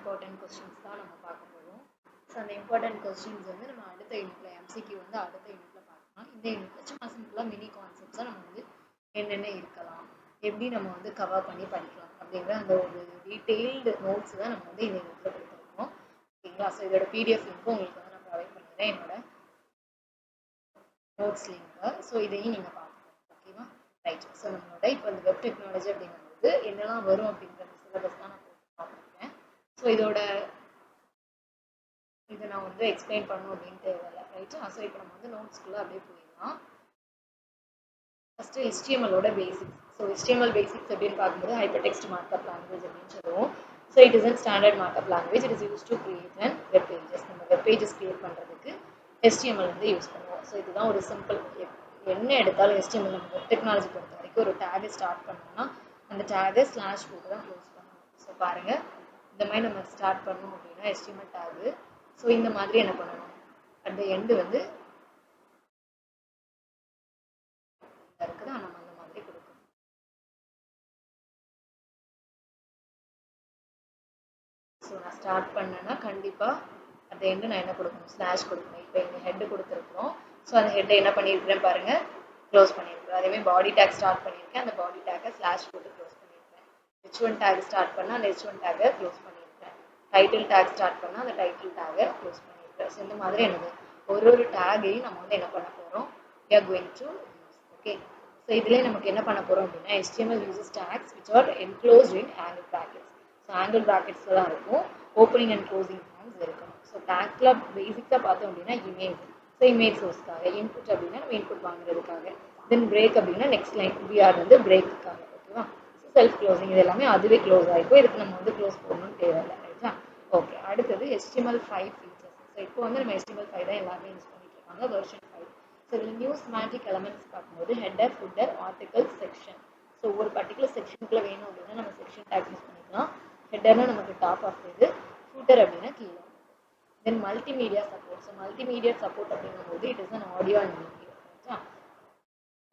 Important questions தான் நம்ம பார்க்க போகிறோம் ஸோ அந்த இம்பார்ட்டன்ட் கொஸ்டின்ஸ் வந்து நம்ம அடுத்த யூனிட்ல எம்சிக்கு வந்து அடுத்த யூனிட்ல பார்க்கலாம். இந்த யூனிட்ல சும்மா சிம்பிளாக மினி கான்செப்ட்ஸாக நம்ம வந்து என்னென்ன இருக்கலாம் எப்படி நம்ம வந்து கவர் பண்ணி படிக்கலாம் அப்படிங்கிற அந்த ஒரு டீட்டெயில்டு நோட்ஸ் தான் நம்ம வந்து இந்த யூனிட்ல கொடுத்துருக்கோம். ஓகேங்களா ஸோ இதோட பிடிஎஃப் லிங்க்கும் உங்களுக்கு வந்து நான் ப்ரொவைட் பண்ணிடுறேன். என்னோட நோட்ஸ் லிங்க்கை ஸோ இதையும் நீங்கள் பார்த்துக்கோங்க. ஓகேவா ரைட் ஸோ நம்மளோட இப்போ இந்த வெப் டெக்னாலஜி அப்படிங்கும்போது என்னெல்லாம் வரும் அப்படிங்கிற சிலபஸ் தான் நான் ஸோ இதோட இதை நான் வந்து எக்ஸ்பிளைன் பண்ணணும் அப்படின்னு தேவையில்ல ரைட்டா ஸோ இப்போ நம்ம வந்து நோட்ஸ்குள்ளே அப்படியே போயிடலாம். ஃபஸ்ட்டு HTML-ஓட பேசிக்ஸ் ஸோ HTML பேசிக்ஸ் அப்படின்னு பார்க்கும்போது ஹைப்பர் டெக்ஸ்ட் மார்க்அப் லாங்குவேஜ் அப்படின்னு சொல்லுவோம். So it is an standard markup language it is use to create and web pages நம்ம வெப் பேஜஸ் கிரியேட் பண்ணுறதுக்கு ஹெச்டிஎம்எல் வந்து யூஸ் பண்ணுவோம். ஸோ இதுதான் ஒரு சிம்பிள் என்ன எடுத்தாலும் ஹெச்டிஎம்எல் நம்ம வெப் டெக்னாலஜி பொறுத்த வரைக்கும் ஒரு டேகை ஸ்டார்ட் பண்ணோம்னா அந்த டேகை ஸ்லாஷ் போட்டு தான் க்ளோஸ் பண்ணுவோம். ஸோ பாருங்கள் இந்த மாதிரி நம்ம ஸ்டார்ட் பண்ணோம் அப்படின்னா எஸ்டிமேட் ஆகுது ஸோ இந்த மாதிரி என்ன பண்ணணும்? அந்த எண்டு வந்து இருக்குது நம்ம அந்த மாதிரி கொடுக்கணும். ஸோ நான் ஸ்டார்ட் பண்ணேன்னா கண்டிப்பாக அந்த எண்டு நான் என்ன கொடுக்கணும்? ஸ்லாஷ் கொடுக்கணும். இப்போ எங்கள் ஹெட்டு கொடுத்துருக்குறோம். ஸோ அந்த ஹெட்டை என்ன பண்ணியிருக்கிறேன் பாருங்கள் க்ளோஸ் பண்ணியிருக்கிறேன் அதேமாதிரி பாடி டேக் ஸ்டார்ட் பண்ணியிருக்கேன். அந்த பாடி டேக்கை ஸ்லாஷ் போட்டு close H one tag start பண்ணால் அந்த ஹெச் ஒன் டேக்கை க்ளோஸ் பண்ணியிருக்கேன் டைட்டில் டேக் ஸ்டார்ட் பண்ணால் அந்த டைட்டில் டேக்கை க்ளோஸ் பண்ணியிருக்கேன் ஸோ இந்த மாதிரி என்னது? ஒரு ஒரு டேகையும் நம்ம வந்து என்ன பண்ண போகிறோம் we are going to use so இதுலேயே நமக்கு என்ன பண்ண போகிறோம் அப்படின்னா HTML uses tags which are enclosed in angle brackets so angle ப்ராக்கெட்ஸில் தான் இருக்கும். ஓப்பனிங் அண்ட் க்ளோசிங் ஹேண்ட்ஸ் இருக்கணும். ஸோ டேக்ஸில் பேசிக்ஸாக பார்த்தோம் அப்படின்னா இமேஜ் ஸோ இமேஜ் சோர்ஸ்க்காக இன்புட் அப்படின்னா நம்ம இன்புட் வாங்குறதுக்காக. தென் பிரேக் அப்படின்னா நெக்ஸ்ட் லைன் பிஆர் வந்து பிரேக்குக்காக ஓகேவா செல்ஃப் க்ளோசிங் இது எல்லாமே அதுவே க்ளோஸ் ஆகிருக்கும் இதுக்கு நம்ம வந்து க்ளோஸ் போடணும்னு தேவையில்லை ரைட்டா ஓகே அடுத்தது எஸ்டிமல் ஃபைவ் ஃபீச்சர்ஸ் ஸோ இப்போ வந்து நம்ம எஸ்டிமல் ஃபைவ் தான் எல்லாருமே யூஸ் பண்ணிட்டு இருக்காங்க வெர்ஷன் ஃபைவ் ஸோ இதில் நியூஸ் மேஜிக் எலமெண்ட்ஸ் பார்க்கும்போது header footer article section so ஒரு பர்டிகுலர் செக்ஷனுக்குள்ள வேணும் அப்படின்னா நம்ம செக்ஷன் டேக் யூஸ் பண்ணிக்கலாம். ஹெட்டர்னா நமக்கு டாப் ஆஃப் இது. ஃபுட்டர் அப்படின்னா கீழே. Then multimedia support so multimedia support அப்படிங்கும்போது it is an audio and video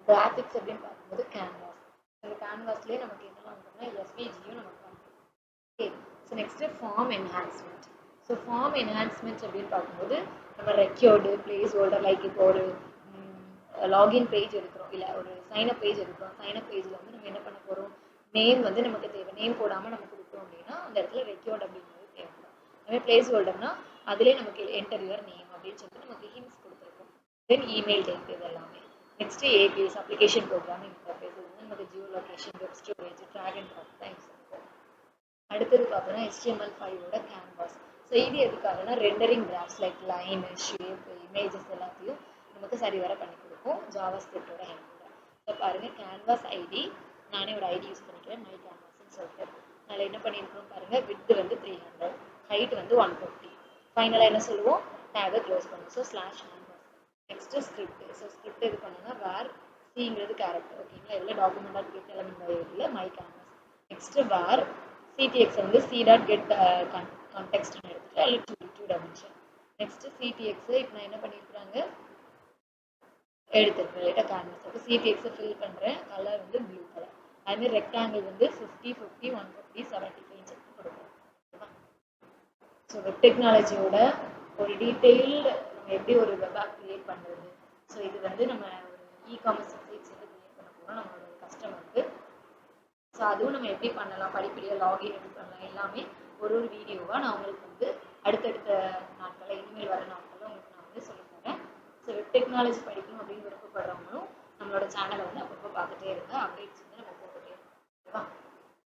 graphics அப்படின்னு பார்க்கும்போது கேமரா இந்த கேன்வாஸ்லேயே நமக்கு என்னெல்லாம் வந்தோம்னா எஸ்விஜியும் நமக்கு வந்து okay so next form enhancement so form enhancement அப்படின்னு பார்க்கும்போது நம்ம ரெக்யூர்டு பிளேஸ் ஹோல்டர் லைக் இப்போ ஒரு லாகின் பேஜ் எடுக்கிறோம். இல்லை ஒரு சைனப் பேஜ் எடுக்கிறோம். சைனப் பேஜில் வந்து நம்ம என்ன பண்ண போகிறோம் நேம் வந்து நமக்கு தேவை. நேம் போடாமல் நம்ம கொடுத்தோம் அப்படின்னா அந்த இடத்துல ரெக்யூர்ட் அப்படிங்கிறது தேவைப்படும். அதே பிளேஸ் ஹோல்டர்னா அதிலே நமக்கு என்டர் யுவர் நேம் அப்படின்னு சொல்லிட்டு நமக்கு ஹிண்ட்ஸ் கொடுத்துருக்கோம். தென் இமெயில் டைப் இது எல்லாமே next APIs application programming interface இது வந்து geo location web storage drag and drop தான் யூஸ் பண்ணுவோம் அடுத்தது பார்த்தோன்னா ஹெச்டிஎம்எல் ஃபைவோட கேன்வாஸ் ஸோ இது எதுக்காகனா rendering graphs like line shape images எல்லாத்தையும் நமக்கு சரிவர பண்ணி கொடுக்கும். ஜாவா ஸ்கிரிப்டோட ஹெல்ப்போட ஸோ பாருங்கள் கேன்வாஸ் ஐடி நானே ஒரு ஐடி யூஸ் பண்ணிக்கிறேன் மை கேன்வாஸ்ன்னு சொல்லிட்டு. அதில் என்ன பண்ணியிருக்கோம் பாருங்கள் வித்து வந்து த்ரீ ஹண்ட்ரட் ஹைட் வந்து ஒன் ஃபிஃப்டி ஃபைனலாக என்ன சொல்லுவோம்? டேகை க்ளோஸ் பண்ணுவோம். So slash canvas next script so script இது பண்ணுன்னா வேர் சிங்கிறது கேரக்டர் ஓகேங்களா இதில் டாக்குமெண்ட் டாட் கெட் எலமெண்ட் இல்லை my canvas next var CTX வந்து சி டாட் கெட் கான்டெக்ட்னு எடுத்துட்டு அதில் டூ டூ டபிள்ஷன் நெக்ஸ்ட்டு சிடிஎக்ஸ் இப்போ நான் என்ன பண்ணியிருக்கிறாங்க எடுத்துருக்கேன் லைட்டாக கேன்வஸ் அப்போ சிடிஎக்ஸை ஃபில் பண்ணுறேன் கலர் வந்து ப்ளூ கலர் அதுமாதிரி ரெக்டாங்கிள் வந்து fifty fifty one fifty seventy five சொல்லி கொடுக்குறோம் ஸோ வெப் டெக்னாலஜியோட ஒரு டீட்டெயில்டு நம்ம எப்படி ஒரு வெப் ஆப் க்ரியேட் பண்ணுறது ஸோ இது வந்து நம்ம ஒரு இ காமர்ஸ் பண்ணணும்னா நம்மளோட கஷ்டம் கஸ்டமருக்கு ஸோ அதுவும் நம்ம எப்படி பண்ணலாம்? படிப்படியாக லாகின் எப்படி பண்ணலாம். எல்லாமே ஒரு ஒரு வீடியோவாக நான் உங்களுக்கு வந்து அடுத்தடுத்த நாட்களில் இனிமேல் வர நாட்களில் உங்களுக்கு நான் வந்து சொல்லி தரேன். ஸோ வெப் டெக்னாலஜி படிக்கணும் அப்படின்னு விருப்பப்படுறவங்களும் நம்மளோட சேனலை வந்து அப்பப்போ பார்த்துட்டே இருங்க. அப்டேட்ஸ் வந்து நம்ம போட்டுட்டே இருக்கோம்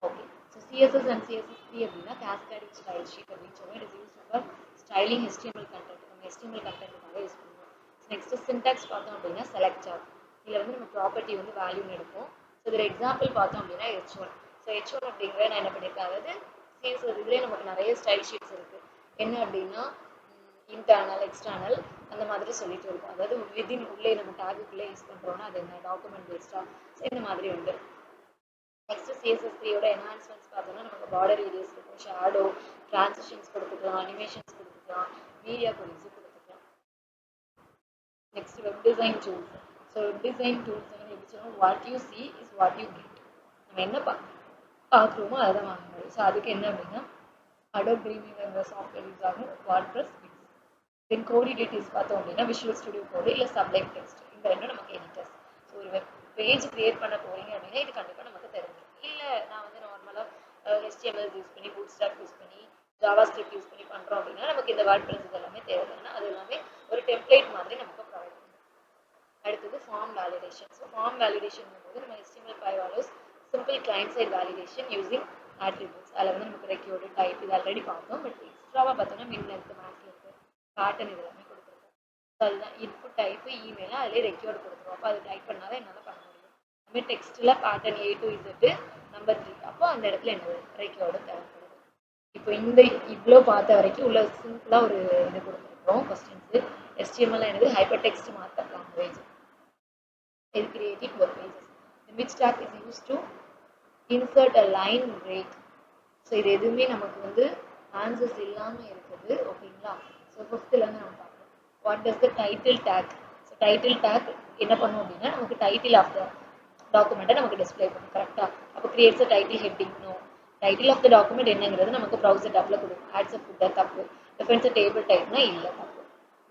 okay so CSS and CSS three அப்படின்னா கேஸ்கேடிக் ஸ்டைல் ஷீட் அப்படின்னு சொல்லுவோம். It is use for styling HTML content நம்ம HTML கண்டென்ட்டுக்காக யூஸ் பண்ணுவோம். நெக்ஸ்ட்டு சின்டாக்ஸ் பார்த்தோம் அப்படின்னா செலக்ட் ஆகும் இதில் வந்து நம்ம ப்ராப்பர்ட்டி வந்து வேல்யூன்னு எடுப்போம். ஸோ இதில் எக்ஸாம்பிள் பார்த்தோம் அப்படின்னா H one so H one அப்படிங்கிற நான் என்ன பண்ணியிருக்கேன் அதாவது சேல்ஸ் இதுலேயே நமக்கு நிறைய ஸ்டைல் ஷீட்ஸ் இருக்குது என்ன அப்படின்னா இன்டர்னல் எக்ஸ்டர்னல் அந்த மாதிரி சொல்லிட்டு இருக்கும். அதாவது விதின் உள்ளே நம்ம டேகுக்குள்ளே யூஸ் பண்ணுறோம்னா அது என்ன? டாக்குமெண்ட் பேஸ்டாக இந்த மாதிரி உண்டு. நெக்ஸ்ட் சிஎஸ்எஸ் த்ரீயோட என்ஹான்ஸ்மெண்ட்ஸ் பார்த்தோம்னா நமக்கு பார்டர் ஏரியாஸ் இருக்கும். ஷேடோ ட்ரான்சிஷன்ஸ் கொடுத்துக்கலாம் அனிமேஷன்ஸ் கொடுத்துக்கலாம் மீடியா கொலிஸ் கொடுத்துக்கலாம். Next web design tools so design tools எப்படி சொல்லணும் what you see is what you get நம்ம என்ன பா பார்க்குறோமோ அதை தான் வாங்க முடியும் ஸோ அதுக்கு என்ன அப்படின்னா அடோ ட்ரீமிங்கிற சாஃப்ட்வேர் யூஸ் ஆகும். வாட்ப்ரெஸ் பிக்ஸ் தென் கோடிடேட்டிவ்ஸ் பார்த்தோம் அப்படின்னா விஷுவல் ஸ்டுடியோ கோடு இல்லை சப்ளைம் டெக்ஸ்ட் இந்த ரெண்டும் நமக்கு எடிட்டர்ஸ் ஸோ ஒரு வெப் பேஜ் கிரியேட் பண்ண போகிறீங்க அப்படின்னா இது கண்டிப்பாக நமக்கு தெரிஞ்சிடும் இல்லை நான் வந்து நார்மலாக ஹெச்டிஎம்எல் யூஸ் பண்ணி பூட் ஸ்டாக் யூஸ் பண்ணி ஜாவா ஸ்கிரிப்ட் யூஸ் பண்ணி பண்ணுறோம் அப்படின்னா நமக்கு இந்த வேர்ட் ப்ரெஸ் எல்லாமே தேவையான அது எல்லாமே ஒரு டெம்ப்ளேட் மாதிரி நமக்கு அடுத்தது form validation so form validation போது நம்ம HTML five allows simple client side validation using attributes அதில் வந்து நமக்கு ரெக்யூர்டு டைப் இது ஆல்ரெடி பார்த்தோம். பட் எக்ஸ்ட்ராவாக பார்த்தோம்னா மின் இருக்குது மேக்ஸ் இருக்குது பேட்டர்ன் இது எல்லாமே கொடுத்துருக்கோம். ஸோ அதுதான் இன்புட் டைப்பு இமெயில் அதிலே ரெக்யூர்டு கொடுத்துருவோம் அப்போ அது டைப் பண்ணால் தான் என்னால் பண்ண முடியும். அதுமாதிரி டெக்ஸ்ட்டில் pattern A to Z number three அப்போ அந்த இடத்துல என்ன ரெக்யூர்டு தேவைப்படுது. இப்போ இந்த இவ்வளோ பார்த்த வரைக்கும் உள்ள சிம்பிளாக ஒரு இது கொடுத்துருக்கோம் கொஸ்டின்ஸு எஸ்டிஎம்எல் என்னது? ஹைப்பர் டெக்ஸ்ட் மார்க்அப் லாங்குவேஜ் இது creating web pages the mid stack is used to insert a line break. So இது எதுவுமே நமக்கு வந்து ஆன்சர்ஸ் இல்லாமல் இருக்குது. ஓகேங்களா? ஸோ ஃபிஃப்த்துலேருந்து நம்ம பார்க்கலாம். What does the title tag so title tag என்ன பண்ணும் அப்படின்னா நமக்கு டைட்டில் ஆஃப் த டாக்குமெண்ட்டை நமக்கு டிஸ்ப்ளே பண்ணும். கரெக்டாக அப்போ creates title heading no title of the document என்னங்கிறது நமக்கு ப்ரௌசர் டப்பில் கொடுக்கும். ஆட்ஸ் அ ஃபுட்டர் தப்பு டிஃபரன்ஸ் டேபிள் டைப்னா இல்லை. தப்பு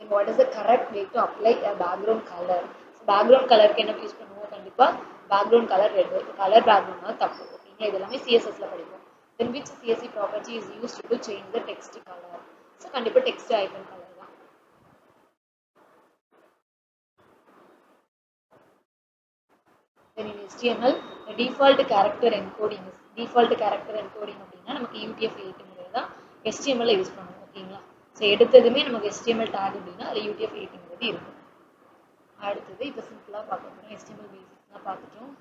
then what is the correct way to apply a background colour background கலருக்கு என்ன யூஸ் பண்ணுவோம் கண்டிப்பாக background colour red colour background தப்பு. ஓகேங்களா இது எல்லாமே சிஎஸ்எஸ்ல படிப்போம். Then which CSS property is use to change the text colour so கண்டிப்பாக டெக்ஸ்ட் ஐக்கன் கலர் தான். Then in HTML the default character encoding is அப்படின்னா நமக்கு UTF-8 ங்கிறது தான் ஹெச்டிஎம்எல்ல யூஸ் பண்ணுவோம் ஓகேங்களா ஸோ எடுத்ததுமே நமக்கு ஹெச்டிஎம்எல் டேக் அப்படின்னா அதில் யூடிஎஃப் எயிட்டுங்கிறது இருக்கும். அடுத்தது இப்போ சிம்பிளாக பார்க்க போகிறோம் HTML பேசிக்ஸ்லாம் பார்த்துட்டோம்.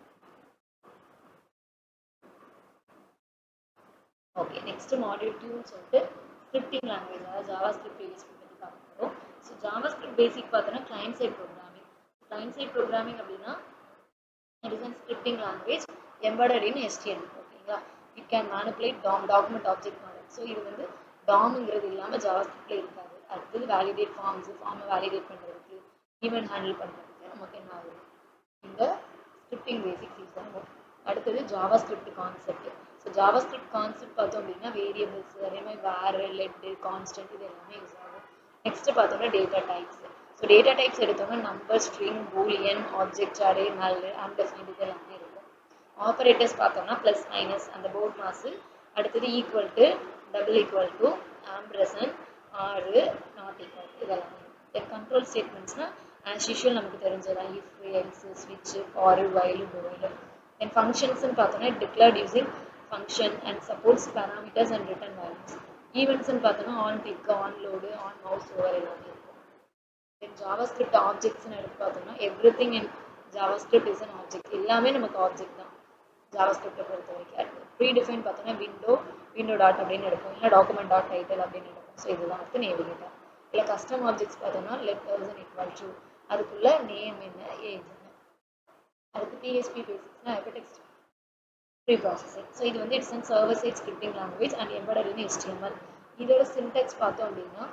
ஓகே நெக்ஸ்ட் மாடியூல் டூன்னு சொல்லிட்டு ஸ்கிரிப்டிங் லாங்குவேஜ் அதாவது ஜாவா ஸ்கிரிப்ட் யூஸ் பண்ணி பார்க்க போகிறோம் ஸோ ஜாவா ஸ்கிரிப்ட் பேசிக் பார்த்தோன்னா client side programming client side programming அப்படின்னா it is a scripting language embedded in HTML ஓகேங்களா it can manipulate DOM document object model so இது வந்து டாம்ங்கிறது இல்லாமல் ஜாவா ஸ்கிரிப்டில் இருக்காது. அடுத்தது வேலிடேட் ஃபார்ம்ஸ் ஃபார்மை வேலிடேட் பண்ணுறது ஈவெண்ட் ஹேண்டில் பண்ணுறதுக்கு நமக்கு என்ன ஆகுது? இந்த ஸ்கிரிப்டிங் பேசிக்ஸ் யூஸ் பண்ணுவோம் அடுத்தது JavaScript concept so JavaScript concept பார்த்தோம் அப்படின்னா வேரியபிள்ஸ் அதே மாதிரி வேர் லெட்டு கான்ஸ்டன்ட் இது எல்லாமே யூஸ் ஆகும். நெக்ஸ்ட் பார்த்தோம்னா data types so data types எடுத்தோம்னா number string boolean object array null understand இது எல்லாமே இருக்கும். ஆப்பரேட்டர்ஸ் பார்த்தோம்னா ப்ளஸ் மைனஸ் அந்த போர்ட் மாஸு அடுத்தது equal to double equal to ampersand ஆறு நாட் ஈக்குவல் டு இதெல்லாமே தென் கண்ட்ரோல் ஸ்டேட்மெண்ட்ஸ்னால் ஆஸ் யூஷுவல் நமக்கு தெரிஞ்சதான் இஃப் எல்ஸு ஸ்விட்ச் for while do while and ஃபங்க்ஷன்ஸ்னு பார்த்தோன்னா declared using function and supports parameters and return values ஈவெண்ட்ஸ்னு பார்த்தோன்னா on click on load on mouse over எல்லாமே இருக்கும். தென் ஜாவாஸ்கிரிப்ட் ஆப்ஜெக்ட்ஸ்னு எடுத்து பார்த்தோம்னா everything in JavaScript is an object எல்லாமே நமக்கு ஆப்ஜெக்ட் தான். ஜாவாஸ்கிரிப்டை பொறுத்த வரைக்கும். ப்ரீ டிஃபைன் பார்த்தோம்னா விண்டோ விண்டோ டாட் அப்படின்னு எடுக்கும். இல்லை டாக்குமெண்ட் டாட் டைட்டில் அப்படின்னு எடுக்கும். ஸோ இதுதான் வந்து நேவிகேட்டர் இல்லை கஸ்டம் ஆப்ஜெக்ட்ஸ் பார்த்தோம்னா லெட் பர்சன் ஈக்குவல் டு அதுக்குள்ள நேம் என்ன ஏஜ் என்ன. அதுக்கு பிஎஸ்பி பேசிக்ஸ்னா டெக்ஸ்ட் ப்ரீ ப்ராசஸிங் ஸோ இது வந்து it's and server side scripting language and embedded வந்து ஹெச்டிஎம்எல் இதோட சின்டெக்ஸ் பார்த்தோம் அப்படின்னா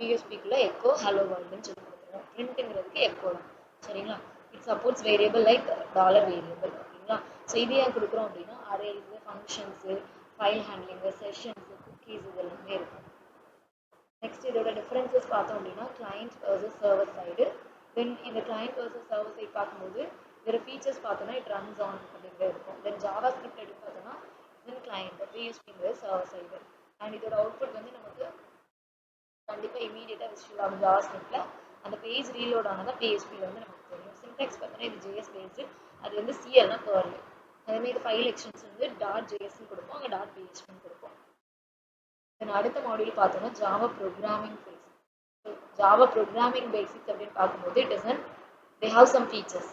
பிஎஸ்பிக்குள்ள எக்கோ ஹலோ வேர்ல்டுன்னு சொல்லி கொடுத்துருவோம். பிரிண்ட்டுங்கிறதுக்கு எக்கோ தான். சரிங்களா? It supports variable like dollar variable ஓகேங்களா ஸோ இது ஏன் கொடுக்குறோம் அப்படின்னா arrays functions file handling sessions cookies இது எல்லாமே இருக்கும். நெக்ஸ்ட் இதோட டிஃப்ரென்சஸ் பார்த்தோம் அப்படின்னா client versus server side then இந்த கிளைண்ட் வர்சஸ் சர்வர் சைட் பார்க்கும்போது வேறு ஃபீச்சர்ஸ் பார்த்தோன்னா இட் ரன்ஸ் ஆன் அப்படிங்கிற இருக்கும். தென் ஜாவா ஸ்கிரிப்ட் எடுத்து பார்த்தோன்னா தென் கிளைண்ட் பிஎஸ்பிங்கிறது சர்வர் சைடு அண்ட் இதோட அவுட்புட் வந்து நமக்கு கண்டிப்பாக இமீடியட்டாக விஷயம் ஆகும். ஜாவா ஸ்கிரிப்டில் அந்த பேஜ் ரீலோட் ஆனதான் பிஎஸ்பியில் வந்து நமக்கு தெரியும். சின்டெக்ஸ் பார்த்தோன்னா இது ஜேஎஸ் பேஜ் அது வந்து சிஎல்னா பேர்ல் அதேமாதிரி இது ஃபைல் எக்ஸ்டென்ஸ் வந்து டாட் ஜேஎஸ்ன்னு கொடுப்போம். அங்கே டாட் பிஹெச்பின்னு கொடுப்போம். தென் அடுத்த மாடியூல் பார்த்தோன்னா Java programming feel Java programming basics அப்படின்னு பார்க்கும்போது it is an they have some features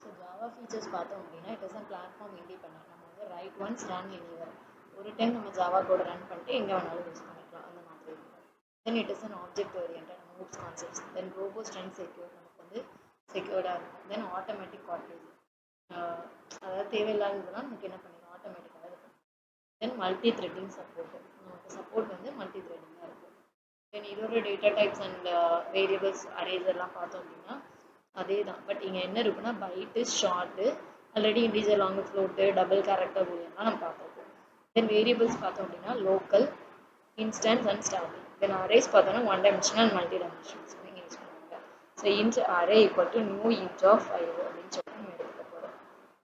so Java features பார்த்தோம் அப்படின்னா it is an platform independent நம்ம வந்து ரைட் ஒன்ஸ் ரன் எனிவர் ஒரு டைம் நம்ம ஜாவா கோட் ரன் பண்ணிட்டு எங்கே வேணாலும் யூஸ் பண்ணிக்கலாம் அந்த மாதிரி இருக்கும். Then it is an object orient நம்ம moves concepts then robo strength secure நமக்கு வந்து செக்யூர்டாக இருக்கும். தென் ஆட்டோமேட்டிக் கார்டேஜ் அதாவது தேவையில்லாததெல்லாம் நமக்கு என்ன பண்ணிடும் automatic then multi threading support நமக்கு சப்போர்ட் வந்து மல்டி த்ரெட்டிங்காக இருக்கும் தென் இதோட data types and variables arrays எல்லாம் பார்த்தோம் அப்படின்னா அதே தான் பட் இங்கே என்ன இருக்குன்னா byte short already integer long float double character பூலியன்லாம் நம்ம பார்த்துருக்கோம் தென் வேரியபிள்ஸ் பார்த்தோம் அப்படின்னா local instance and starting then arrays பார்த்தோம்னா ஒன் டைமென்ஷனல் மல்டி டைமென்ஷன்ஸ் நீங்கள் யூஸ் பண்ணுவாங்க. So int array equal to new int of five அப்படின்னு சொல்லிட்டு நம்ம எடுத்துக்க போகிறோம்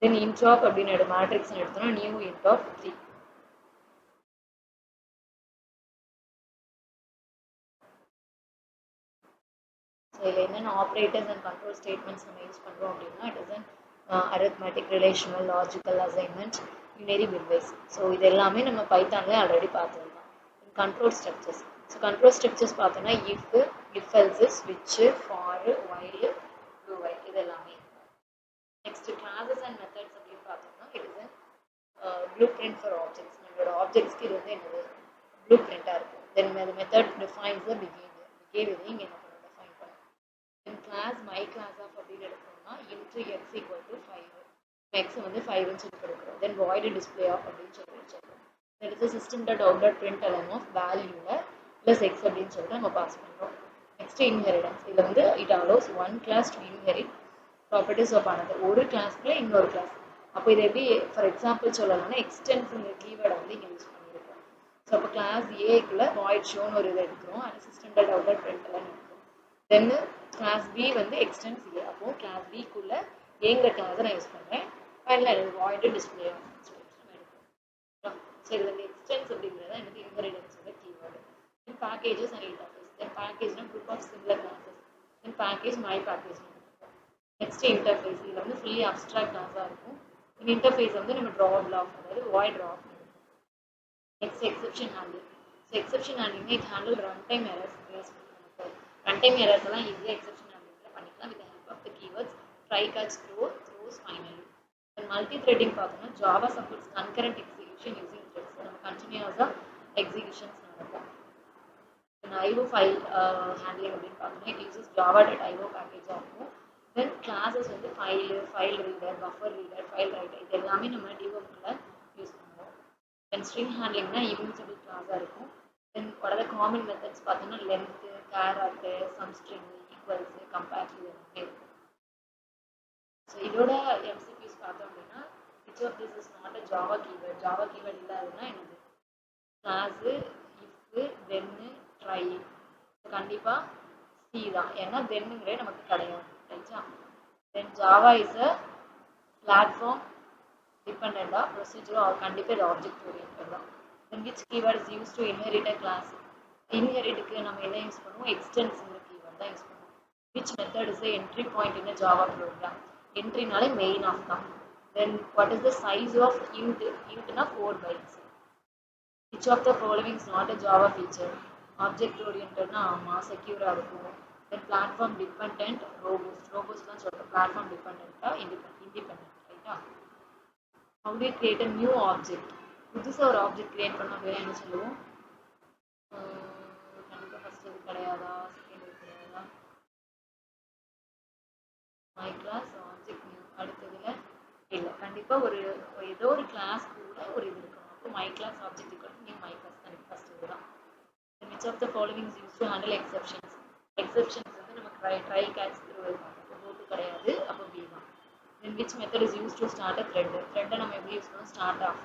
தென் இன்ட் ஆஃப் அப்படின்னு எடு மேட்ரிக்ஸ் எடுத்தோம்னா new int of three so என்னென்ன ஆப்ரேட்டர்ஸ் அண்ட் கண்ட்ரோல் ஸ்டேட்மெண்ட்ஸ் நம்ம யூஸ் பண்ணுறோம் அப்படின்னா it is an arithmetic relational logical assignment unary bitwise so இது எல்லாமே நம்ம பைத்தான்லேயே ஆல்ரெடி பார்த்துருந்தோம். Control structures so control structures பார்த்தோன்னா இஃப் இஃப் எல்ஸு ஸ்விட்சு ஃபாரு ஒயிலு ப்ளூ ஒயில் இது எல்லாமே. நெக்ஸ்ட் கிளாஸஸ் அண்ட் மெத்தட்ஸ் அப்படின்னு பார்த்தோம்னா it is an blueprint for objects நம்மளோட ஆப்ஜெக்ட்ஸ்க்கு இது வந்து என்னது? ப்ளூ பிரிண்ட்டாக இருக்கும். தென் அது method defines the behaviour behaviour இங்கே என்ன பண்ணணும் டிஃபைன் பண்ணணும் என் கிளாஸ் மை கிளாஸ் ஆஃப் அப்படின்னு எடுத்தோம்னா interview x equal to five max வந்து ஃபைவ்னு சொல்லி கொடுக்குறோம். தென் வாய்டு டிஸ்பிளே ஆஃப் அப்படின்னு சொல்லி வச்சிருக்கோம். தென் இது system dot out dot println of வேல்யூவில் ப்ளஸ் எக்ஸ் அப்படின்னு சொல்லிட்டு நம்ம பாஸ் பண்ணுறோம் நெக்ஸ்ட் இன்ஹெரிடன்ஸ் இதில் வந்து it allows one class to inherit properties of ஆனது ஒரு கிளாஸ்க்குள்ள இன்னொரு கிளாஸ் அப்போ இது எப்படி ஃபார் எக்ஸாம்பிள் சொல்லலாம்னா எக்ஸ்டென்ஸுங்கிற கீவேர்டை வந்து இங்கே யூஸ் பண்ணியிருக்கோம் ஸோ அப்போ கிளாஸ் ஏக்குள்ளே வாய்ட் ஷோன்னு ஒரு இது எடுக்கிறோம். And system dot out dot println எடுக்கிறோம் தென் கிளாஸ் பி வந்து எக்ஸ்டென்ஸ் ஏ அப்போது கிளாஸ் பிக்குள்ளே ஏங்கிற கிளாஸை நான் யூஸ் பண்ணுறேன் ஃபைனல் வாய்டு டிஸ்பிளே சரி சொல்லிட்டு ஸோ இது வந்து எக்ஸ்டென்ஸ் அப்படிங்கிறது எனக்கு இன்ஹெரிடன்ஸோட keyword then packages and interface then பேக்கேஜ்னா group of similar classes then package my package next interface இதில் வந்து ஃபுல்லி அப்ட்ராக்ட் கிளாஸாக இருக்கும். இந்த இன்டர்ஃபேஸ் வந்து நம்ம ட்ரா பிளாக் அதாவது void draw next exception handle so exception handle it handle run time errors plus errors எல்லாம் ஈஸியாக எக்ஸப்ஷன் ஹேண்டில் பண்ணிக்கலாம் with help of the keywords try catch throw throws finally multi threading பார்த்தோம்னா Java supports concurrent execution using threads நம்ம கண்டினியூஸாக எக்ஸிகியூஷன்ஸ் நடக்கும். IO file handling அப்படின்னு பார்த்தோம்னா it uses Java dot IO பேக்கேஜாக இருக்கும் தென் கிளாஸஸ் வந்து file file reader buffer reader file writer இது எல்லாமே நம்ம டிஓக்கில் யூஸ் பண்ணுவோம். தென் ஸ்ட்ரிங் ஹேண்ட்லிங்னா இம்யூசபிள் கிளாஸாக இருக்கும். தென் வட காமன் மெத்தட்ஸ் பார்த்தோம்னா length charAt substring equals equals இது எல்லாமே ஸோ இதோட எம்சிபியூஸ் பார்த்தோம் அப்படின்னா which of this is not a Java keyword Java keyword இல்லாததுன்னா என்னது? கிளாஸு இஃப்பு தென்னு ட்ரை கண்டிப்பாக சி தான். ஏன்னா தென்னுங்கிறே நமக்கு கிடையாது. ரைட்டா then Java is a platform டிபெண்டாக ப்ரொசீஜரும் கண்டிப்பாக இது ஆப்ஜெக்ட் ஓரியன்ட் தான். Then which keyword is use to inherit a class இன்ஹெரிட்டுக்கு நம்ம என்ன யூஸ் பண்ணுவோம்? எக்ஸ்டென்ஸுங்கிற கீவேர்ட் தான் யூஸ் பண்ணுவோம். Which method is entry point in Java program என்ட்ரினாலே main of தான். Then what is the size of int இன்ட்னா four bytes which of the following is not a Java feature object ஓரியன்ட்னா ஆமாம் செக்யூராக இருக்கும். Then platform depend robust ரோபோஸ்லாம் சொல்கிறோம் platform டிபெண்ட்டாக independent independent ரைட்டா how to create a new object புதுசாக ஒரு object create பண்ண அப்படின்னா என்ன சொல்லுவோம்? கிடையாதா? செகண்ட் கிடையாதா? மை கிளாஸ் ஆப்ஜெக்ட் நியூ அடுத்ததுல இல்லை கண்டிப்பாக ஒரு ஏதோ ஒரு கிளாஸ் கூட ஒரு இது இருக்கணும் அப்போ மை கிளாஸ் ஆப்ஜெக்ட் கூட நியூ மை கிளாஸ் தான். ஃபர்ஸ்ட் இதுதான். Which of the following use to handle exceptions exceptions வந்து நம்ம ட்ரை ட்ரை கேட்ச் த்ரூ அப்போ போட்டு கிடையாது. அப்போ பி தான். Then which method is use to start a thread த்ரெட்டை நம்ம எப்படி யூஸ் பண்ணுவோம் start of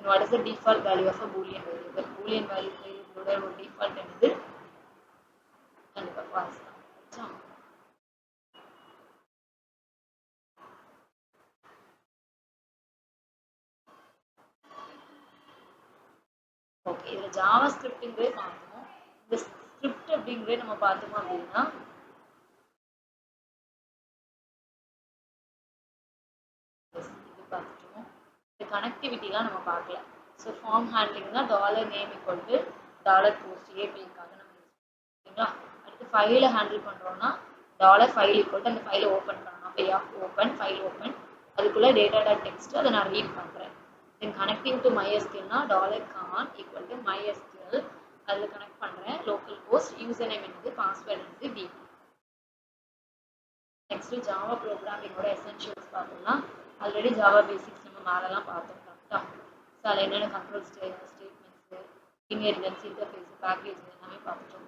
what is the default value of a boolean variable boolean value வேரியபிளோட ஒரு டிஃபால்ட் என்னது? கண்டிப்பாக பாஸ் தான். ஓகே இதில் ஜாவா ஸ்கிரிப்டுங்கிறே பார்த்தோம் இந்த ஸ்கிரிப்ட் அப்படிங்கிறே நம்ம பார்த்தோம் அப்படின்னா இது பார்த்துட்டோம். இந்த கனெக்டிவிட்டிலாம் நம்ம பார்க்கல. ஸோ ஃபார்ம் ஹேண்ட்லிங் தான் dollar name equal to dollar post ஏபிஐக்காக நம்ம யூஸ் ஓகேங்களா அடுத்து ஃபைலை ஹேண்டில் பண்ணுறோம்னா டாலர் ஃபைல் ஈக்குவல் அந்த ஃபைலை ஓப்பன் பண்ணணும் அப்போ ஆஃப் ஓப்பன் ஃபைல் ஓப்பன் அதுக்குள்ளே டேட்டா டாட் டெக்ஸ்ட் அதை நான் ரீட் பண்ணுறேன் then connecting to மைஎஸ்கியூல்னா dollar con equal to MySQL அதில் கனெக்ட் பண்ணுறேன் லோக்கல் போஸ்ட் யூசர் நேம் என்னது பாஸ்வேர்டு என்பது டி நெக்ஸ்ட் ஜாவா ப்ரோக்ராமிங்கோட எசென்ஷியல்ஸ் பார்த்தோம்னா ஆல்ரெடி ஜாவா பேசிக்ஸ் நம்ம மேலெலாம் பார்த்தோம் கரெக்டாக ஸோ அதில் என்னென்ன control stages statements interface package எல்லாமே பார்த்துட்டோம்.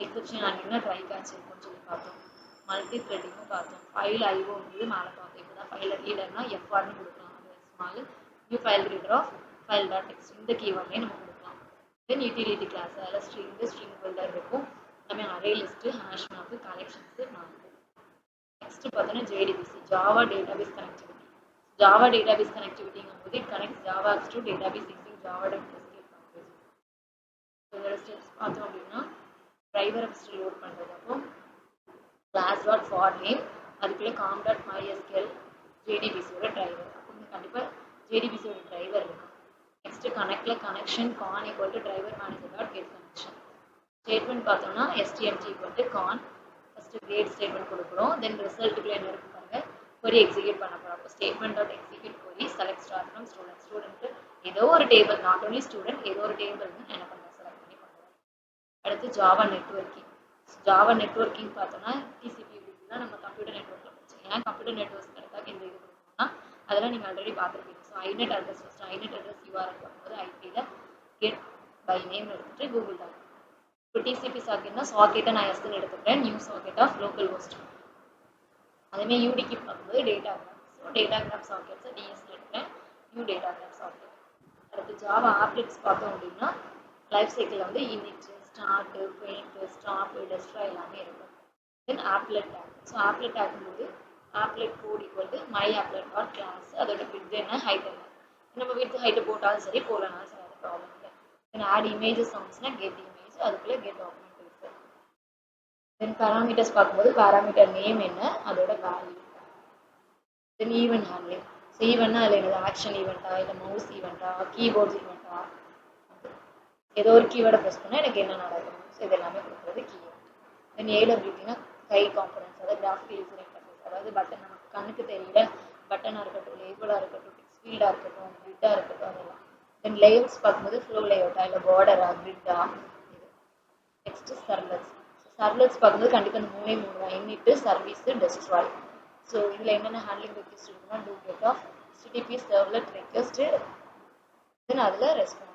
எக்ஸப்ஷன் ஆனிங்கன்னா ட்ரை பேட்ச் இருக்கும்னு சொல்லி பார்த்தோம். மல்டி த்ரெட்டிங்கும் பார்த்தோம். ஃபைல் ஐஓ மேலே பார்த்தோம். இப்போ தான் ஃபைல் ரீடர்னா எஃப்ஆர்னு கொடுக்கலாம். அது small new file reader of file dot text இந்த கீவேர்ட்லேயே நம்ம கொடுக்கலாம். தென் யூட்டிலிட்டி கிளாஸ் அதில் ஸ்ட்ரிங் ஸ்ட்ரிங் ஹோல்டர் இருக்கும். எல்லாமே array list hash map collections map next பார்த்தோன்னா JDBC Java database connectivity Java database கனெக்டிவிட்டிங்கும் போது it connects Java to database using Java dot இதோட ஸ்டெப்ஸ் பார்த்தோம் அப்படின்னா டிரைவரை ஃபஸ்ட்டு லோட் பண்ணுறது அப்போ கிளாஸ் டாட் ஃபார் நேம் அதுக்குள்ளே காம் டாட் மைஎஸ்கேல் ஜேடிபிசியோட டிரைவர் அப்போ கண்டிப்பாக ஜேடிபிசியோட டிரைவர் இருக்கும் next கனெக்டில் connection con equal to driver manager dot get connection statement பார்த்தோம்னா STMT equal to con first create statement கொடுக்குறோம். தென் ரிசல்ட்டுக்குள்ளே என்ன இருக்கு பாருங்கள் கொரி எக்ஸிக்யூட் பண்ண போகிறோம் அப்போ statement dot execute query select star from student student ஏதோ ஒரு டேபிள் நாட் ஓன்லி ஸ்டூடெண்ட் ஏதோ ஒரு டேபிள் என்ன பண்ணுறோம் பண்ணுறோம் அடுத்து ஜாவா நெட்ஒர்க்கிங் ஜாவா நெட்ஒர்க்கிங் பார்த்தோன்னா டிசிபி தான் நம்ம கம்ப்யூட்டர் நெட்ஒர்க்கில் படிச்சோம் ஏன் கம்ப்யூட்டர் நெட்ஒர்க்ஸ் எடுத்தாக்க இந்த இது கொடுக்கணும்னா அதெல்லாம் நீங்கள் ஆல்ரெடி பார்த்துருப்பீங்க. So Inet address first Inet address URL வரும்போது ஐபியில் கெட் பை நேம் எடுத்துகிட்டு கூகுள் தான் இப்போ டிசிபி சாக்கெட்னா சாக்கெட்டை நான் எஸ்ன்னு எடுத்துக்கிறேன். New socket of local host அதேமாதிரி யூடிக்கு பார்க்கும்போது datagram so datagram சாக்கெட்ஸை டிஎஸ்ல எடுக்கிறேன். நியூ டேட்டா கிராம் சாக்கெட் அடுத்து ஜாவா ஆப்லெட்ஸ் பார்த்தோம் அப்படின்னா லைஃப் சைக்கிளில் வந்து init start paint stop destroy எல்லாமே இருக்கும். Then applet tag so applet ஆகும்போது applet code equal to my applet or class அதோட வித் என்ன? ஹைட் என்ன? நம்ம வித் ஹைட்டு போட்டாலும் சரி போடலாம் சரி அது ப்ராப்ளம் இல்லை. தென் ஆட் இமேஜஸ் சவுண்ட்ஸ்னா கெட் இமேஜ் அதுக்குள்ளே கெட் ஆப்மெண்ட் இருக்கு. தென் பேராமீட்டர்ஸ் பார்க்கும்போது பேராமீட்டர் நேம் என்ன? அதோட value then event handling so ஈவெண்ட்னா அதில் என்னது? ஆக்ஷன் ஈவெண்ட்டா இல்லை மவுஸ் ஈவெண்ட்டா கீபோர்ட்ஸ் ஈவெண்ட் ஏதோ ஒரு கீவேர்டை ப்ரெஸ் பண்ணால் எனக்கு என்ன நடக்கும் ஸோ இது எல்லாமே கொடுக்குறது கீ தென் ஏடபிள்யூடினா கை காம்பனன்ஸ் அதாவது கிராஃபிக் யூசர் இன்டர்ஃபேஸ் அதாவது பட்டன் நமக்கு கண்ணுக்கு தெரியல பட்டனாக இருக்கட்டும் லேபிளாக இருக்கட்டும் ஃபீல்டாக இருக்கட்டும் கிரிட்டாக இருக்கட்டும் அதெல்லாம். தென் லேஅவுட்ஸ் பார்க்கும்போது ஃப்ளோ லேஅவுட்டா இல்லை பார்டரா கிரிட்டா இது. நெக்ஸ்ட்டு சர்வர்ஸ் சர்வர்ஸ் பார்க்கும்போது கண்டிப்பாக இந்த மூணே மூணு தான். எண்ணிட்டு சர்வீஸு டெஸ்ட்ராய் ஸோ இதில் என்னென்ன ஹேண்ட்லிங் ரெக்வஸ்ட் இருக்குன்னா two of HTTP servlet request then அதில் ரெஸ்பான்ஸ்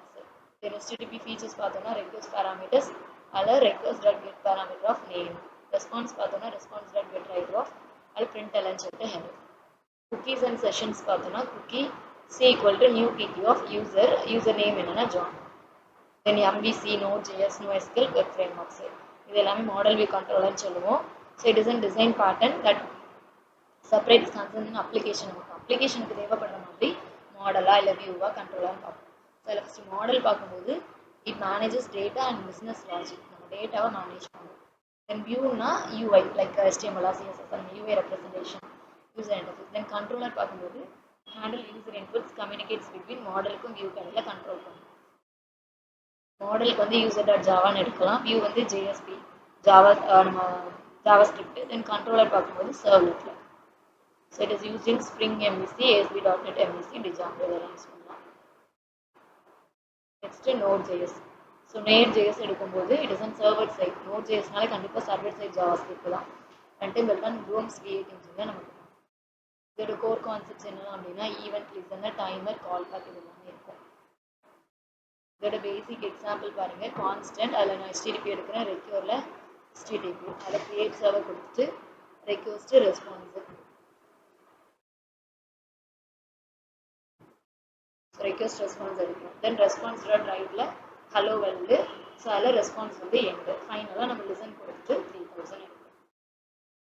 தென் ஹெச்டிடிபி ஃபீச்சர்ஸ் பார்த்தோம்னா ரெக்வஸ்ட் பேராமீட்டர்ஸ் அதில் request dot get parameter of name response பார்த்தோம்னா response dot get writer of அது பிரிண்ட் எல்லாம் சொல்லிட்டு ஹெல்ப் குக்கீஸ் அண்ட் செஷன்ஸ் பார்த்தோம்னா cookie C equal to new cookie of user user name என்னன்னா John then MVC Node JS no SQL web frameworks இது எல்லாமே model view கண்ட்ரோலர்னு சொல்லுவோம். So it is an design pattern that separate concern application நமக்கு அப்ளிகேஷனுக்கு தேவைப்படுற மாதிரி மாடலாக இல்லை வியூவாக கண்ட்ரோலாக பார்ப்போம். ஸோ அதில் ஃபஸ்ட்டு மாடல் பார்க்கும்போது it manages data and business logic நம்ம டேட்டாவை மேனேஜ் பண்ணுவோம் தென் வியூனா யூஐ லைக் HTML சிஎஸ்எஸ் அந்த UI representation user interface then controller பார்க்கும்போது handle user inputs communicates between மாடலுக்கும் view கடையில் கண்ட்ரோல் பண்ணும் மாடலுக்கு வந்து யூசர் டாட் ஜாவான்னு எடுக்கலாம். வியூ வந்து ஜேஎஸ்பி ஜாவா நம்ம ஜாவா ஸ்கிரிப்ட் தென் கண்ட்ரோலர் பார்க்கும்போது சர்வ்லெட்டில் so it is using Spring MVC ASP dot net MVC Django இதெல்லாம் யூஸ் பண்ணலாம் next Node JS so Node JS எடுக்கும்போது it is an server side note ஜேஎஸ்னால கண்டிப்பாக server side JavaScript தான் ரெண்டு build on Chrome's create engine நமக்கு இதோட core concepts என்ன அப்படின்னா event listener timer call back இது எல்லாமே இருக்கும். இதோட பேசிக் எக்ஸாம்பிள் பாருங்க. கான்ஸ்டன்ட் அதில் நான் ஹெச்டிடிபி எடுக்கிறேன். ரெக்யூரில் ஹெச்டிடிபி அதில் கிரியேட் சர்வர் கொடுத்துட்டு ரெக்வஸ்ட் ரெஸ்பான்ஸு ரெக்வஸ்ட் ரெஸ்பான்ஸ் எடுக்கும் தென் ரெஸ்பான்ஸ் டாட் ரைட்டில் ஹலோ வந்து ஸோ அதில் ரெஸ்பான்ஸ் வந்து எண்டு ஃபைனலாக நம்ம லிசன் கொடுத்துட்டு த்ரீ தௌசண்ட் எடுக்கும்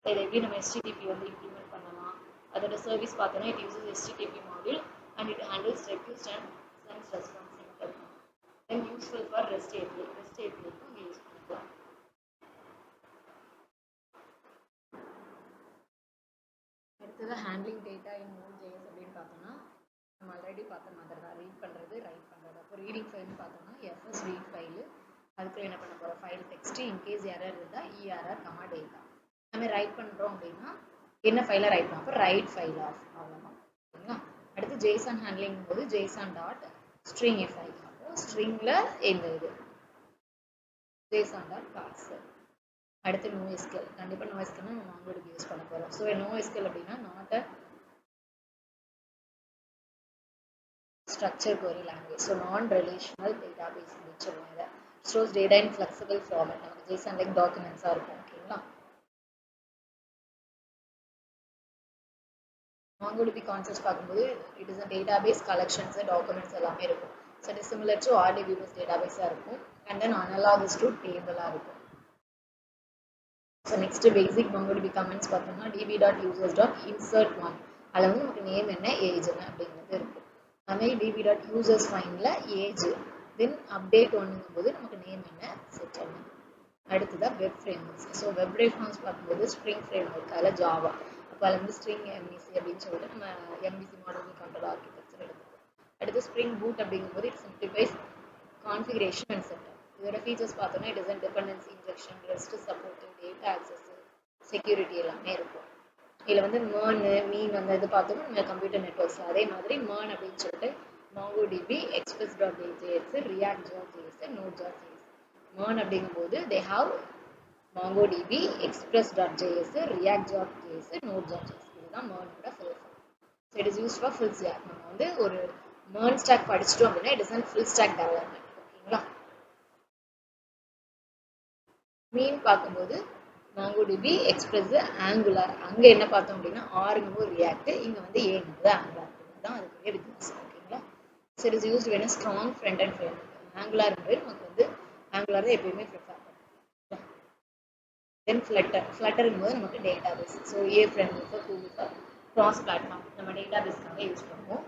இதை எப்படி நம்ம எஸ்டிடிபி வந்து இம்ப்ளிமெண்ட் பண்ணலாம்? அதோட சர்வீஸ் பார்த்தோன்னா it uses HTTP module and it handles request and sends response then useful for REST API REST ஏபிஐக்கும் இங்கே யூஸ் பண்ணிக்கலாம். அடுத்தது handling data in Node JS அப்படின்னு பார்த்தோம்னா நம்ம ஆல்ரெடி பார்த்த மாதிரி தான் ரீட் பண்ணுறது ரைட் பண்ணுறது அப்போ ரீடிங் ஃபைல்னு பார்த்தோம்னா எஃப்எஸ் ரீட் ஃபைலு அதுக்குள்ளே என்ன பண்ண போகிறோம் file text in case error இருந்தால் இஆர்ஆர் கமா டேட்டா நம்ம ரைட் பண்ணுறோம் அப்படின்னா என்ன ஃபைலை ரைட் பண்ணோம்? அப்போ ரைட் ஃபைல் ஆஃப் அவ்வளோதான் ஓகேங்களா அடுத்து ஜேசான் ஹேண்ட்லிங் போது ஜேசான் டாட் ஸ்ட்ரிங் ஃபைல் அப்போ ஸ்ட்ரிங்கில் எந்த இது. ஜேசான் டாட் பாக்ஸ் அடுத்து நோ எஸ்கல் கண்டிப்பாக நோ எஸ்கல்னா நம்ம அவங்களுக்கு யூஸ் பண்ண போகிறோம் ஸோ நோ எஸ்கெல் அப்படின்னா not a structure query language. So non-relational database அப்படின்னு சொல்லுவாங்க இதை. Stores data in flexible format நமக்கு ஜேசன் லைக் டாக்குமெண்ட்ஸாக இருக்கும். ஓகேங்களா MongoDB கான்செப்ட்ஸ் பார்க்கும்போது it is a database collections documents எல்லாமே இருக்கும். So it is similar to RDBS டேட்டாபேஸாக இருக்கும். அண்ட் தென் அனலாகஸ் டு டேபிளாக இருக்கும். So next basic MongoDB comments பார்த்தோம்னா DB dot users dot insert one அதில் வந்து நமக்கு நேம் என்ன ஏஜ் என்ன அப்படிங்கிறது இருக்கும். அதுமாதிரி டிபி டாட் யூசர்ஸ் ஃபைனில் ஏஜ் தென் அப்டேட் ஒன்றுங்கும் போது நமக்கு நேம் என்ன? செட் ஆகும் அடுத்ததாக web frameworks so web frameworks பார்க்கும்போது ஸ்ப்ரிங் ஃப்ரேம்ஒர்க் அதில் ஜாவா அப்போ அதில் வந்து ஸ்ட்ரிங் எம்இசி அப்படின்னு சொல்லிட்டு நம்ம எம்இசி மாடல் கண்ட்ரோல் ஆர்கிடெக்சர் எடுத்துக்கோம் அடுத்து ஸ்ப்ரிங் பூட் அப்படிங்கும்போது it simplifies configuration and setup இதோட ஃபீச்சர்ஸ் பார்த்தோன்னா it is dependency injection REST support data access security எல்லாமே இருக்கும். இதில் வந்து மேர்னு மீன் அந்த இது பார்த்தோம்னா நம்ம கம்ப்யூட்டர் நெட்ஒர்க்ஸில் அதே மாதிரி மேர்ன் அப்படின்னு சொல்லிட்டு Mongo DB Express dot JS React dot JS Node dot JS MERN அப்படிங்கும்போது they have Mongo DB Express dot JS React dot JS Node dot JS இதுதான் மேர்னோட full form so it is use for full stack நம்ம வந்து ஒரு MERN stack படிச்சிட்டோம் அப்படின்னா it is an full stack development ஓகேங்களா MEAN பார்க்கும்போது MongoDB express angular அங்கே என்ன பார்த்தோம் அப்படின்னா ஆறுங்கும் ரியாக்ட் இங்கே வந்து ஏங்குது ஆங்குலார் தான் அதுக்குரிய வித்தியாசம் ஓகேங்களா? ஸோ இட் இஸ் யூஸ்ட் வேணும் strong front and frame Angular நமக்கு வந்து ஆங்குலார் தான் எப்பயுமே ப்ரிஃபர் பண்ணுவோம் தென் ஃப்ளட்டர் ஃப்ளட்டருங்கும் போது நமக்கு database so a friend for two for cross platform நம்ம டேட்டா பேஸ்க்காக யூஸ் பண்ணுவோம்.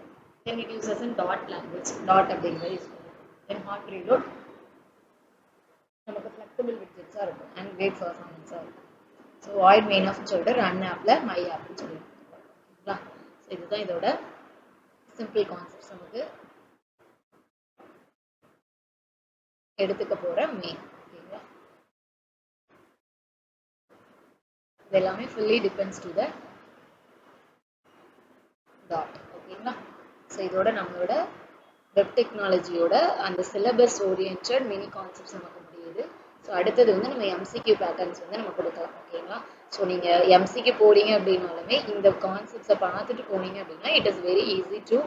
Then it uses in dot language dot அப்படிங்கிறத யூஸ் பண்ணுவோம். தென் ஹாட் ரீலோட் நமக்கு ஃப்ளெக்சிபிள் விட்ஜெட்ஸாக இருக்கும். அண்ட் கிரேட் பர்ஃபார்மன்ஸாக இருக்கும். ஸோ வாய்ட் மெயின் ஆஃப்னு சொல்லிட்டு ரன் ஆப்பில் மை ஆப்னு சொல்லிட்டு ஓகேங்களா ஸோ இதுதான் இதோட சிம்பிள் கான்செப்ட்ஸ் நமக்கு எடுத்துக்க போகிற மெயின் ஓகேங்களா இது எல்லாமே fully depends to the dot ஓகேங்களா ஸோ இதோட நம்மளோட வெப் டெக்னாலஜியோட அந்த சிலபஸ் ஓரியன்ட் மினி கான்செப்ட்ஸ் நமக்கு முடியுது ஸோ அடுத்தது வந்து நம்ம எம்சிக்யூ பேட்டர்ன்ஸ் வந்து நம்ம கொடுக்கலாம் ஓகேங்களா ஸோ நீங்கள் எம்சிக்கு போகிறீங்க அப்படின்னாலுமே இந்த கான்செப்ட்ஸை பார்த்துட்டு போனீங்க அப்படின்னா it is very easy to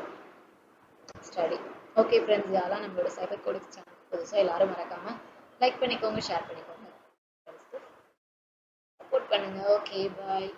study okay friends யாரெல்லாம் நம்மளோட சைபர் கோடிக்ஸ் சேனல் புதுசாக எல்லாரும் மறக்காமல் லைக் பண்ணிக்கோங்க ஷேர் பண்ணிக்கோங்க. சப்போர்ட் பண்ணுங்க. Okay bye